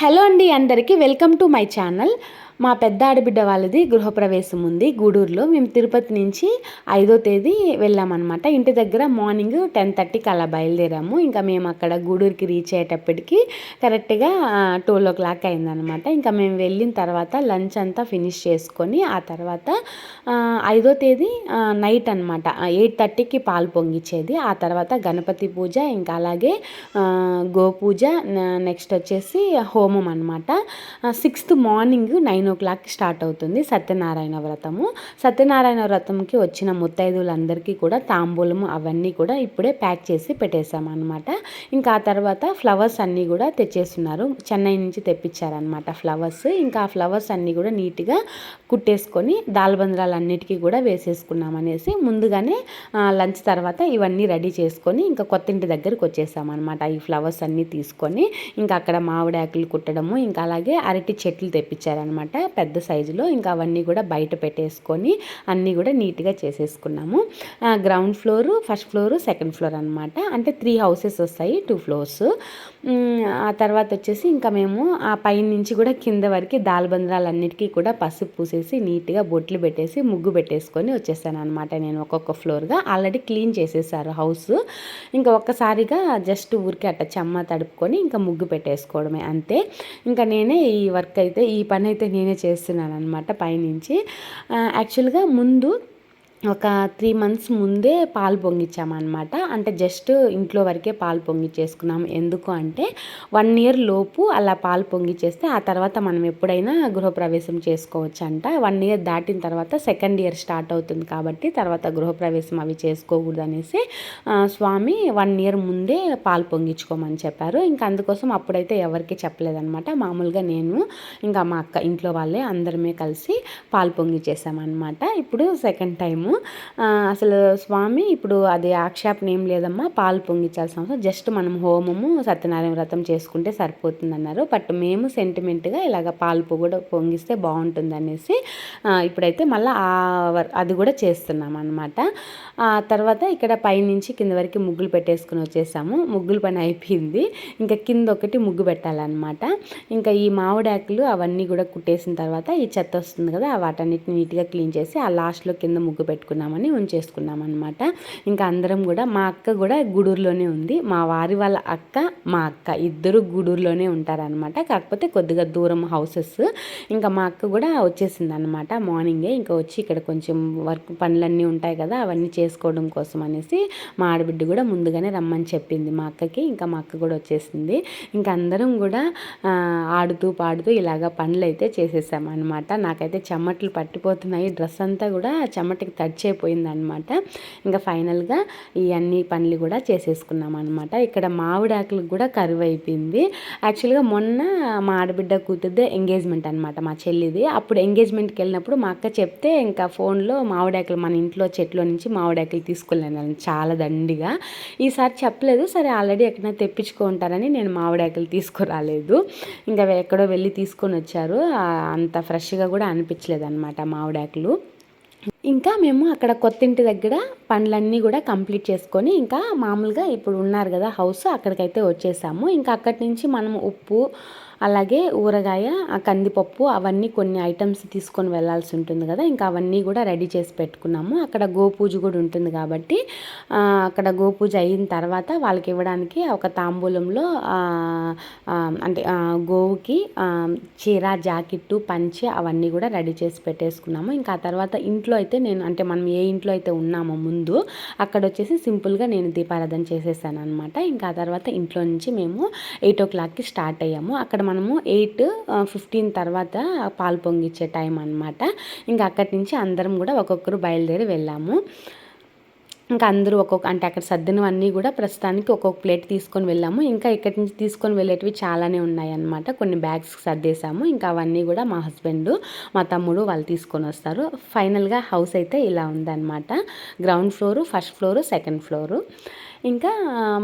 Hello అండి అందరికీ welcome to my channel. మా పెద్ద ఆడబిడ్డ వాళ్ళది గృహప్రవేశం ఉంది. గూడూరులో మేము తిరుపతి నుంచి ఐదో తేదీ వెళ్ళామన్నమాట. ఇంటి దగ్గర మార్నింగ్ టెన్ థర్టీకి అలా బయలుదేరాము. ఇంకా మేము అక్కడ గూడూరుకి రీచ్ అయ్యేటప్పటికి కరెక్ట్గా ట్వెల్వ్ ఓ క్లాక్ అయిందనమాట ఇంకా మేము వెళ్ళిన తర్వాత లంచ్ అంతా ఫినిష్ చేసుకొని ఆ తర్వాత ఐదో తేదీ నైట్ అనమాట ఎయిట్ థర్టీకి పాలు పొంగిచ్చేది. ఆ తర్వాత గణపతి పూజ ఇంకా అలాగే గోపూజ నెక్స్ట్ వచ్చేసి హోమం అనమాట sixth morning nine o'clock start అవుతుంది సత్యనారాయణ వ్రతము. సత్యనారాయణ వ్రతంకి వచ్చిన ముత్తైదులందరికీ కూడా తాంబూలము అవన్నీ కూడా ఇప్పుడే ప్యాక్ చేసి పెట్టేశామన్నమాట. ఇంకా ఆ తర్వాత ఫ్లవర్స్ అన్నీ కూడా తెచ్చేస్తున్నారు. చెన్నై నుంచి తెప్పించారనమాట ఫ్లవర్స్. ఇంకా ఆ ఫ్లవర్స్ అన్నీ కూడా నీట్గా కుట్టేసుకొని దాల్బంద్రాలన్నిటికీ కూడా వేసేసుకున్నాం అనేసి ముందుగానే లంచ్ తర్వాత ఇవన్నీ రెడీ చేసుకొని ఇంకా కొత్తింటి దగ్గరికి వచ్చేసామన్నమాట ఈ ఫ్లవర్స్ అన్నీ తీసుకొని. ఇంకా అక్కడ మామిడాకులు కుట్టడము ఇంకా అలాగే అరటి చెట్లు తెప్పించారనమాట పెద్ద సైజులో ఇంకా అవన్నీ కూడా బయట పెట్టేసుకొని అన్నీ కూడా నీట్గా చేసేసుకున్నాము. Ground floor first floor second floor అనమాట. అంటే త్రీ హౌసెస్ వస్తాయి టూ ఫ్లోర్స్. ఆ తర్వాత వచ్చేసి ఇంకా మేము ఆ పైన నుంచి కూడా కింద వరకు దాల్బంద్రాలన్నిటికీ కూడా పసుపు పూసేసి నీట్గా బొట్లు పెట్టేసి ముగ్గు పెట్టేసుకొని వచ్చేసాను అనమాట నేను ఒక్కొక్క ఫ్లోర్గా. ఆల్రెడీ క్లీన్ చేసేసారు హౌస్. ఇంకా ఒక్కసారిగా జస్ట్ ఊరికి అట్ట చెమ్మ తడుపుకొని ఇంకా ముగ్గు పెట్టేసుకోవడమే అంతే. ఇంకా నేనే ఈ వర్క్ అయితే ఈ పని అయితే నేనే చేస్తున్నాను అనమాట పైనుంచి యాక్చువల్గా ముందు ఒక త్రీ మంత్స్ ముందే పాలు పొంగించామన్నమాట అంటే జస్ట్ ఇంట్లో వరకే పాలు పొంగిచ్చేసుకున్నాం ఎందుకు అంటే వన్ ఇయర్ లోపు అలా పాలు పొంగిచ్చేస్తే ఆ తర్వాత మనం ఎప్పుడైనా గృహప్రవేశం చేసుకోవచ్చు అంట వన్ ఇయర్ దాటిన తర్వాత సెకండ్ ఇయర్ స్టార్ట్ అవుతుంది కాబట్టి తర్వాత గృహప్రవేశం అవి చేసుకోకూడదు అనేసి స్వామి వన్ ఇయర్ ముందే పాలు పొంగించుకోమని చెప్పారు. ఇంకా అందుకోసం అప్పుడైతే ఎవరికి చెప్పలేదన్నమాట. మామూలుగా నేను ఇంకా మా అక్క ఇంట్లో వాళ్ళే అందరమే కలిసి పాలు పొంగిచ్చేసామన్నమాట. ఇప్పుడు సెకండ్ టైము అసలు స్వామి ఇప్పుడు అది ఆక్షేపణ ఏం లేదమ్మా పాలు పొంగించాల్సిన అవసరం. జస్ట్ మనం హోమము సత్యనారాయణ వ్రతం చేసుకుంటే సరిపోతుంది అన్నారు బట్ మేము సెంటిమెంట్గా ఇలాగ పాలు కూడా పొంగిస్తే బాగుంటుంది అనేసి ఇప్పుడైతే మళ్ళీ అది కూడా చేస్తున్నాం అనమాట ఆ తర్వాత ఇక్కడ పైనుంచి కింద వరకు ముగ్గులు పెట్టేసుకుని వచ్చేసాము. ముగ్గుల పని అయిపోయింది. ఇంకా కింద ఒకటి ముగ్గు పెట్టాలన్నమాట. ఇంకా ఈ మామిడాకులు అవన్నీ కూడా కుట్టేసిన తర్వాత ఈ చెత్త వస్తుంది కదా వాటన్నిటిని నీట్గా క్లీన్ చేసి ఆ లాస్ట్లో కింద ముగ్గు పెట్టుకున్నామని ఉంచేసుకున్నాం అనమాట ఇంకా అందరం కూడా మా అక్క కూడా గూడూరులోనే ఉంది. మా వారి వాళ్ళ అక్క మా అక్క ఇద్దరు గూడూరులోనే ఉంటారనమాట కాకపోతే కొద్దిగా దూరం హౌసెస్. ఇంకా మా అక్క కూడా వచ్చేసింది అనమాట మార్నింగే. ఇంకా వచ్చి ఇక్కడ కొంచెం వర్క్ పనులన్నీ ఉంటాయి కదా అవన్నీ చేసుకోవడం కోసం అనేసి మా ఆడబిడ్డ కూడా ముందుగానే రమ్మని చెప్పింది మా అక్కకి. ఇంకా మా అక్క కూడా వచ్చేసింది. ఇంకా అందరం కూడా ఆడుతూ పాడుతూ ఇలాగ పనులు అయితే చేసేసామన్నమాట. నాకైతే చెమటలు పట్టిపోతున్నాయి. డ్రెస్ అంతా కూడా చెమటకి టచ్ అయిపోయిందనమాట ఇంకా ఫైనల్గా ఈ అన్ని పనులు కూడా చేసేసుకున్నాం అనమాట ఇక్కడ మామిడాకులకు కూడా కరువు అయిపోయింది యాక్చువల్గా మొన్న మా ఆడబిడ్డ కూతురుదే ఎంగేజ్మెంట్ అనమాట మా చెల్లిది. అప్పుడు ఎంగేజ్మెంట్కి వెళ్ళినప్పుడు మా అక్క చెప్తే ఇంకా ఫోన్లో మామిడాకులు మన ఇంట్లో చెట్లో నుంచి మామిడాకులు తీసుకెళ్ళాను చాలా దండిగా. ఈసారి చెప్పలేదు సరే ఆల్రెడీ ఎక్కడైనా తెప్పించుకుంటారని నేను మామిడాకులు తీసుకురాలేదు. ఇంకా ఎక్కడో వెళ్ళి తీసుకొని వచ్చారు. అంత ఫ్రెష్గా కూడా అనిపించలేదు అనమాట మామిడాకులు. ఇంకా మేము అక్కడ కొత్త ఇంటి దగ్గర పనులన్నీ కూడా కంప్లీట్ చేసుకొని ఇంకా మామూలుగా ఇప్పుడు ఉన్నారు కదా హౌస్ అక్కడికైతే వచ్చేసాము. ఇంకా అక్కడి నుంచి మనం ఉప్పు అలాగే ఊరగాయ కందిపప్పు అవన్నీ కొన్ని ఐటమ్స్ తీసుకొని వెళ్ళాల్సి ఉంటుంది కదా. ఇంకా అవన్నీ కూడా రెడీ చేసి పెట్టుకున్నాము. అక్కడ గోపూజ కూడా ఉంటుంది కాబట్టి అక్కడ గోపూజ అయిన తర్వాత వాళ్ళకి ఇవ్వడానికి ఒక తాంబూలంలో అంటే గోవుకి చీర జాకెట్టు పంచి అవన్నీ కూడా రెడీ చేసి పెట్టేసుకున్నాము. ఇంకా ఆ తర్వాత ఇంట్లో అయితే నేను అంటే మనం ఏ ఇంట్లో అయితే ఉన్నామో ముందు అక్కడ వచ్చేసి సింపుల్గా నేను దీపారాధన చేసేసాను అనమాట ఇంకా ఆ తర్వాత ఇంట్లో నుంచి మేము ఎయిట్ ఓ క్లాక్కి స్టార్ట్ అయ్యాము. అక్కడ మనము ఎయిట్ ఫిఫ్టీన్ తర్వాత పాలు పొంగిచ్చే టైం అనమాట ఇంకా అక్కడి నుంచి అందరం కూడా ఒక్కొక్కరు బయలుదేరి వెళ్ళాము. ఇంకా అందరూ ఒక్కొక్క అంటే అక్కడ సర్దినవన్నీ కూడా ప్రస్తుతానికి ఒక్కొక్క ప్లేట్ తీసుకొని వెళ్ళాము. ఇంకా ఇక్కడి నుంచి తీసుకొని వెళ్ళేటివి చాలానే ఉన్నాయి అనమాట కొన్ని బ్యాగ్స్ సర్దేశాము. ఇంకా అవన్నీ కూడా మా హస్బెండ్ మా తమ్ముడు వాళ్ళు తీసుకొని వస్తారు. ఫైనల్గా హౌస్ అయితే ఇలా ఉందన్నమాట. Ground floor first floor second floor. ఇంకా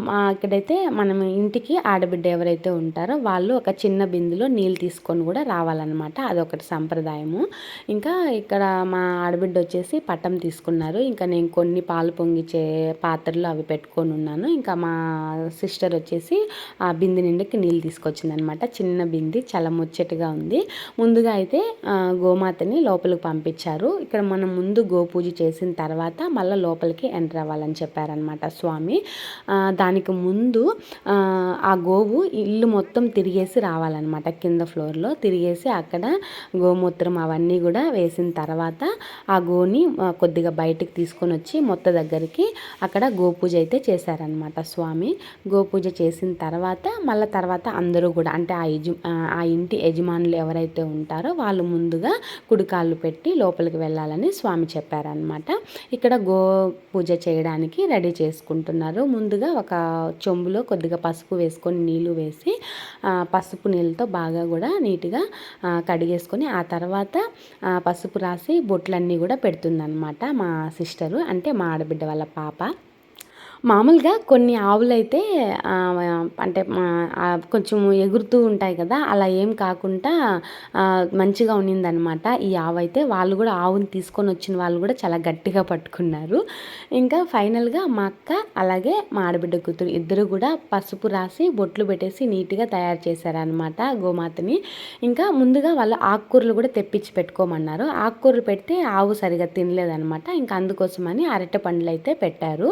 మా ఇక్కడైతే మనం ఇంటికి ఆడబిడ్డ ఎవరైతే ఉంటారో వాళ్ళు ఒక చిన్న బిందులో నీళ్ళు తీసుకొని కూడా రావాలన్నమాట. అదొకటి సంప్రదాయము. ఇంకా ఇక్కడ మా ఆడబిడ్డ వచ్చేసి పట్టం తీసుకున్నారు. ఇంకా నేను కొన్ని పాలు పొంగిచే పాత్రలు అవి పెట్టుకొని ఉన్నాను. ఇంకా మా సిస్టర్ వచ్చేసి ఆ బింది నిండకి నీళ్ళు తీసుకొచ్చిందనమాట. చిన్న బింది చాలా ముచ్చటగా ఉంది. ముందుగా అయితే గోమాతని లోపలికి పంపించారు. ఇక్కడ మనం ముందు గోపూజ చేసిన తర్వాత మళ్ళీ లోపలికి ఎంటర్ అవ్వాలని చెప్పారనమాట స్వామి. దానికి ముందు ఆ గోవు ఇల్లు మొత్తం తిరిగేసి రావాలన్నమాట కింద ఫ్లోర్లో తిరిగేసి అక్కడ గోమూత్రం అవన్నీ కూడా వేసిన తర్వాత ఆ గోని కొద్దిగా బయటకు తీసుకొని వచ్చి మొత్త దగ్గరికి అక్కడ గోపూజ అయితే చేశారనమాట స్వామి. గోపూజ చేసిన తర్వాత మళ్ళీ తర్వాత అందరూ కూడా అంటే ఆ యజ ఆ ఇంటి యజమానులు ఎవరైతే ఉంటారో వాళ్ళు ముందుగా కుడికాళ్ళు పెట్టి లోపలికి వెళ్ళాలని స్వామి చెప్పారనమాట ఇక్కడ గో పూజ చేయడానికి రెడీ చేసుకుంటున్నారు. ముందుగా ఒక చెంబులో కొద్దిగా పసుపు వేసుకొని నీళ్ళు వేసి పసుపు నీళ్ళతో బాగా కూడా నీట్గా కడిగేసుకొని ఆ తర్వాత పసుపు రాసి బొట్లన్నీ కూడా పెడుతుందన్నమాట మా సిస్టరు. అంటే మా ఆడబిడ్డ వాళ్ళ పాప. మామూలుగా కొన్ని ఆవులైతే అంటే కొంచెం ఎగురుతూ ఉంటాయి కదా అలా ఏం కాకుండా మంచిగా ఉన్నిందనమాట ఈ ఆవు అయితే వాళ్ళు కూడా ఆవుని తీసుకొని వచ్చిన వాళ్ళు కూడా చాలా గట్టిగా పట్టుకున్నారు. ఇంకా ఫైనల్గా మా అక్క అలాగే మా ఆడబిడ్డ కూతురు ఇద్దరు కూడా పసుపు రాసి బొట్లు పెట్టేసి నీట్గా తయారు చేశారనమాట గోమాతని. ఇంకా ముందుగా వాళ్ళు ఆకుకూరలు కూడా తెప్పించి పెట్టుకోమన్నారు. ఆకుకూరలు పెడితే ఆవు సరిగా తినలేదనమాట ఇంకా అందుకోసమని అరటి పండ్లు అయితే పెట్టారు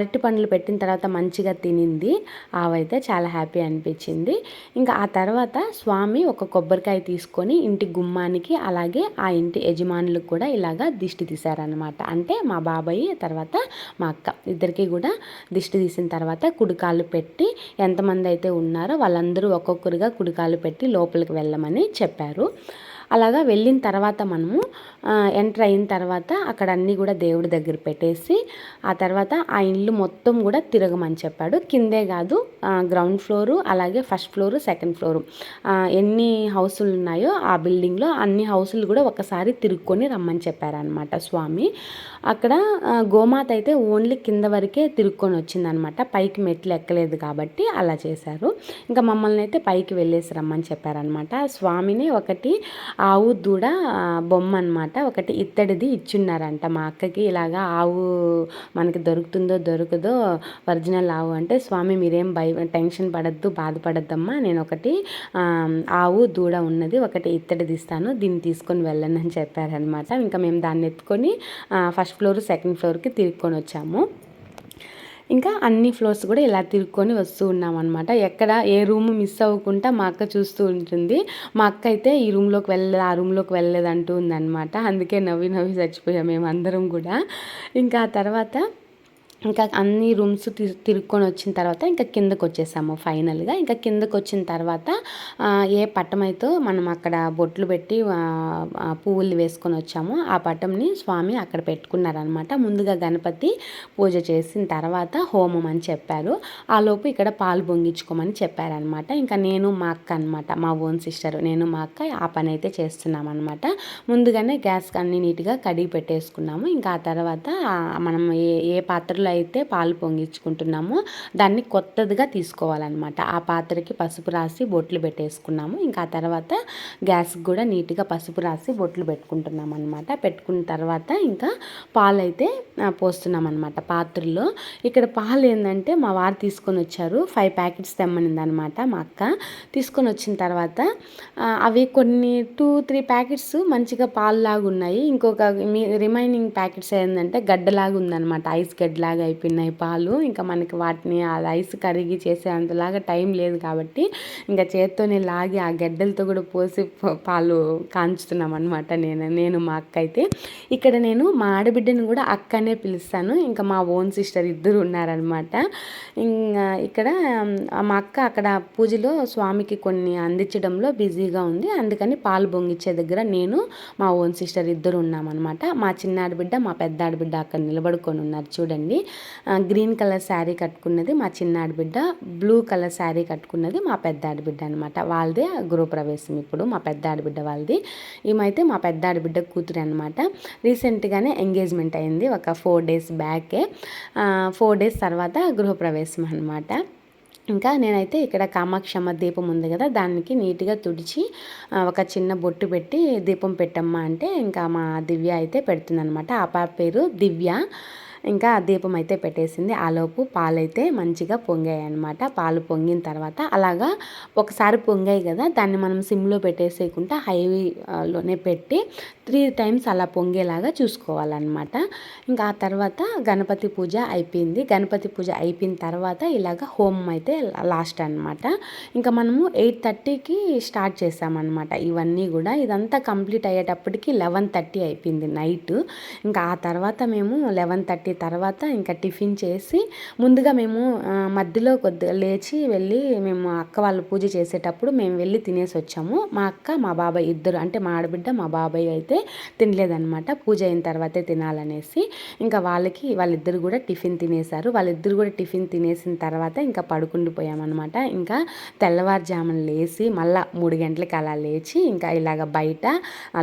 అరటి పండ్లు పెట్టిన తర్వాత మంచిగా తినింది. ఆవైతే చాలా హ్యాపీ అనిపించింది. ఇంకా ఆ తర్వాత స్వామి ఒక కొబ్బరికాయ తీసుకొని ఇంటి గుమ్మానికి అలాగే ఆ ఇంటి యజమానులకు కూడా ఇలాగా దిష్టి తీశారనమాట అంటే మా బాబాయ్ తర్వాత మా అక్క ఇద్దరికి కూడా దిష్టి తీసిన తర్వాత కుడికాలు పెట్టి ఎంతమంది అయితే ఉన్నారో వాళ్ళందరూ ఒక్కొక్కరుగా కుడికాలు పెట్టి లోపలికి వెళ్ళమని చెప్పారు. అలాగా వెళ్ళిన తర్వాత మనము ఎంటర్ అయిన తర్వాత అక్కడ అన్నీ కూడా దేవుడి దగ్గర పెట్టేసి ఆ తర్వాత ఆ ఇల్లు మొత్తం కూడా తిరగమని చెప్పాడు. కిందే కాదు గ్రౌండ్ ఫ్లోరు అలాగే ఫస్ట్ ఫ్లోరు సెకండ్ ఫ్లోరు. ఎన్ని హౌసులు ఉన్నాయో ఆ బిల్డింగ్లో అన్ని హౌసులు కూడా ఒకసారి తిరుక్కొని రమ్మని చెప్పారనమాట స్వామి. అక్కడ గోమాత అయితే ఓన్లీ కింద వరకే తిరుక్కొని వచ్చిందనమాట. పైకి మెట్లు ఎక్కలేదు కాబట్టి అలా చేశారు. ఇంకా మమ్మల్ని అయితే పైకి వెళ్ళేసి రమ్మని చెప్పారనమాట. స్వామిని ఒకటి ఆవు దూడ బొమ్మ అనమాట ఒకటి ఇత్తడిది ఇచ్చున్నారంట. మా అక్కకి ఇలాగా ఆవు మనకి దొరుకుతుందో దొరకదో ఒరిజినల్ ఆవు అంటే స్వామి మీరేం భయ టెన్షన్ పడద్దు బాధపడద్దమ్మా నేను ఒకటి ఆవు దూడ ఉన్నది ఒకటి ఇత్తడిది ఇస్తాను దీన్ని తీసుకొని వెళ్ళనని అని చెప్పారనమాట. ఇంకా మేము దాన్ని ఎత్తుకొని ఫస్ట్ ఫస్ట్ ఫ్లోర్ సెకండ్ ఫ్లోర్కి తిరుక్కొని వచ్చాము. ఇంకా అన్ని ఫ్లోర్స్ కూడా ఇలా తిరుక్కొని వస్తూ ఉన్నాం అనమాట ఎక్కడ ఏ రూమ్ మిస్ అవ్వకుండా మా అక్క చూస్తూ ఉంటుంది. మా అక్క అయితే ఈ రూమ్లోకి వెళ్ళలేదు ఆ రూమ్లోకి వెళ్ళలేదు అంటూ ఉందన్నమాట. అందుకే నవ్వి నవ్వి చచ్చిపోయాం మేము అందరం కూడా. ఇంకా ఆ తర్వాత ఇంకా అన్ని రూమ్స్ తిరుక్కొని వచ్చిన తర్వాత ఇంకా కిందకు వచ్చేసాము ఫైనల్గా. ఇంకా కిందకు వచ్చిన తర్వాత ఏ పట్టమైతే మనం అక్కడ బొట్లు పెట్టి పువ్వులు వేసుకొని వచ్చామో ఆ పట్టంని స్వామి అక్కడ పెట్టుకున్నారనమాట ముందుగా గణపతి పూజ చేసిన తర్వాత హోమం అని చెప్పారు. ఆ లోపు ఇక్కడ పాలు పొంగించుకోమని చెప్పారనమాట ఇంకా నేను మా అక్క అనమాట మా ఓన్ సిస్టర్. నేను మా అక్క ఆ పని అయితే చేస్తున్నాం అనమాట ముందుగానే గ్యాస్ అన్ని నీట్గా కడిగి పెట్టేసుకున్నాము. ఇంకా ఆ తర్వాత మనం ఏ ఏ పాత్రలో అయితే పాలు పొంగించుకుంటున్నాము. దాన్ని కొత్తదిగా తీసుకోవాలన్నమాట. ఆ పాత్రకి పసుపు రాసి బొట్లు పెట్టేసుకున్నాము. ఇంకా ఆ తర్వాత గ్యాస్కి కూడా నీట్గా పసుపు రాసి బొట్లు పెట్టుకుంటున్నాం అనమాట పెట్టుకున్న తర్వాత ఇంకా పాలు అయితే పోస్తున్నాం అనమాట పాత్రలో. ఇక్కడ పాలు ఏంటంటే మా వారు తీసుకొని వచ్చారు. ఫైవ్ ప్యాకెట్స్ తెమ్మనింది అనమాట మా అక్క. తీసుకొని వచ్చిన తర్వాత అవి కొన్ని టూ త్రీ ప్యాకెట్స్ మంచిగా పాలులాగా ఉన్నాయి ఇంకొక రిమైనింగ్ ప్యాకెట్స్ ఏంటంటే గడ్డలాగా ఉందన్నమాట ఐస్ గడ్డలాగా అయిపోయినాయి పాలు. ఇంకా మనకి వాటిని ఆ రైస్ కరిగి చేసే అంతలాగా టైం లేదు కాబట్టి ఇంకా చేత్తోనే లాగి ఆ గడ్డలతో కూడా పోసి పాలు కాంచుతున్నాం అనమాట నేను నేను మా అక్క అయితే. ఇక్కడ నేను మా ఆడబిడ్డని కూడా అక్కనే పిలుస్తాను. ఇంకా మా ఓన్ సిస్టర్ ఇద్దరు ఉన్నారనమాట ఇంకా ఇక్కడ మా అక్క అక్కడ పూజలో స్వామికి కొన్ని అందించడంలో బిజీగా ఉంది. అందుకని పాలు బొంగిచ్చే దగ్గర నేను మా ఓన్ సిస్టర్ ఇద్దరు ఉన్నామన్నమాట. మా చిన్న ఆడబిడ్డ మా పెద్ద ఆడబిడ్డ అక్కడ నిలబడుకొని ఉన్నారు చూడండి. గ్రీన్ కలర్ శారీ కట్టుకున్నది మా చిన్న ఆడబిడ్డ బ్లూ కలర్ శారీ కట్టుకున్నది మా పెద్ద ఆడబిడ్డ అనమాట వాళ్ళదే గృహప్రవేశం ఇప్పుడు మా పెద్ద ఆడబిడ్డ వాళ్ళది. ఏమైతే మా పెద్ద ఆడబిడ్డ కూతురు అనమాట రీసెంట్గానే ఎంగేజ్మెంట్ అయింది ఒక ఫోర్ డేస్ బ్యాకే. ఫోర్ డేస్ తర్వాత గృహప్రవేశం అనమాట ఇంకా నేనైతే ఇక్కడ కామాక్షమ్మ దీపం ఉంది కదా దానికి నీట్గా తుడిచి ఒక చిన్న బొట్టు పెట్టి దీపం పెట్టమ్మా అంటే ఇంకా మా దివ్య అయితే పెడుతుందనమాట ఆ పాప పేరు దివ్య. ఇంకా దీపం అయితే పెట్టేసింది. ఆలోపు పాలైతే మంచిగా పొంగాయి అనమాట పాలు పొంగిన తర్వాత అలాగా ఒకసారి పొంగాయి కదా దాన్ని మనం సిమ్లో పెట్టేసేయకుండా హై లోనే పెట్టి త్రీ టైమ్స్ అలా పొంగేలాగా చూసుకోవాలన్నమాట. ఇంకా ఆ తర్వాత గణపతి పూజ అయిపోయింది. గణపతి పూజ అయిపోయిన తర్వాత ఇలాగ హోమం అయితే లాస్ట్ అనమాట ఇంకా మనము ఎయిట్ థర్టీకి స్టార్ట్ చేసామన్నమాట. ఇవన్నీ కూడా ఇదంతా కంప్లీట్ అయ్యేటప్పటికి లెవెన్ థర్టీ అయిపోయింది నైట్. ఇంకా ఆ తర్వాత మేము లెవెన్ థర్టీ తర్వాత ఇంకా టిఫిన్ చేసి ముందుగా మేము మధ్యలో కొద్దిగా లేచి వెళ్ళి మేము అక్క వాళ్ళు పూజ చేసేటప్పుడు మేము వెళ్ళి తినేసి వచ్చాము. మా అక్క మా బాబాయ్ ఇద్దరు అంటే మా ఆడబిడ్డ మా బాబాయ్ అయితే తినలేదన్నమాట. పూజ అయిన తర్వాతే తినాలనేసి ఇంకా వాళ్ళకి వాళ్ళిద్దరు కూడా టిఫిన్ తినేశారు. వాళ్ళిద్దరు కూడా టిఫిన్ తినేసిన తర్వాత ఇంకా పడుకుండిపోయామన్నమాట ఇంకా తెల్లవారుజామున లేచి మళ్ళా మూడు గంటలకి అలా లేచి ఇంకా ఇలాగ బయట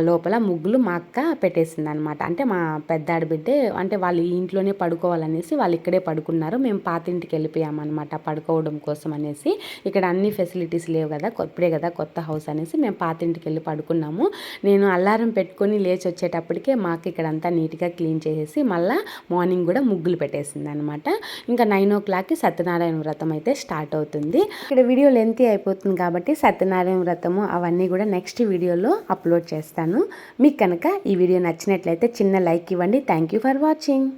లోపల ముగ్గులు మా అక్క పెట్టేసింది అనమాట అంటే మా పెద్ద ఆడబిడ్డే అంటే వాళ్ళు ఇంట్లో ఇంట్లోనే పడుకోవాలనేసి వాళ్ళు ఇక్కడే పడుకున్నారు. మేము పాత ఇంటికి వెళ్ళిపోయామన్నమాట పడుకోవడం కోసం అనేసి. ఇక్కడ అన్ని ఫెసిలిటీస్ లేవు కదా ఇప్పుడే కదా కొత్త హౌస్ అనేసి మేము పాత ఇంటికి వెళ్ళి పడుకున్నాము. నేను అలారం పెట్టుకొని లేచి వచ్చేటప్పటికే మాకు ఇక్కడ అంతా నీట్గా క్లీన్ చేసేసి మళ్ళీ మార్నింగ్ కూడా ముగ్గులు పెట్టేసింది అనమాట ఇంకా నైన్ ఓ క్లాక్కి సత్యనారాయణ వ్రతం అయితే స్టార్ట్ అవుతుంది. ఇక్కడ వీడియో లెంతీ అయిపోతుంది కాబట్టి సత్యనారాయణ వ్రతము అవన్నీ కూడా నెక్స్ట్ వీడియోలో అప్లోడ్ చేస్తాను. మీకు కనుక ఈ వీడియో నచ్చినట్లయితే చిన్న లైక్ ఇవ్వండి. Thank you for watching.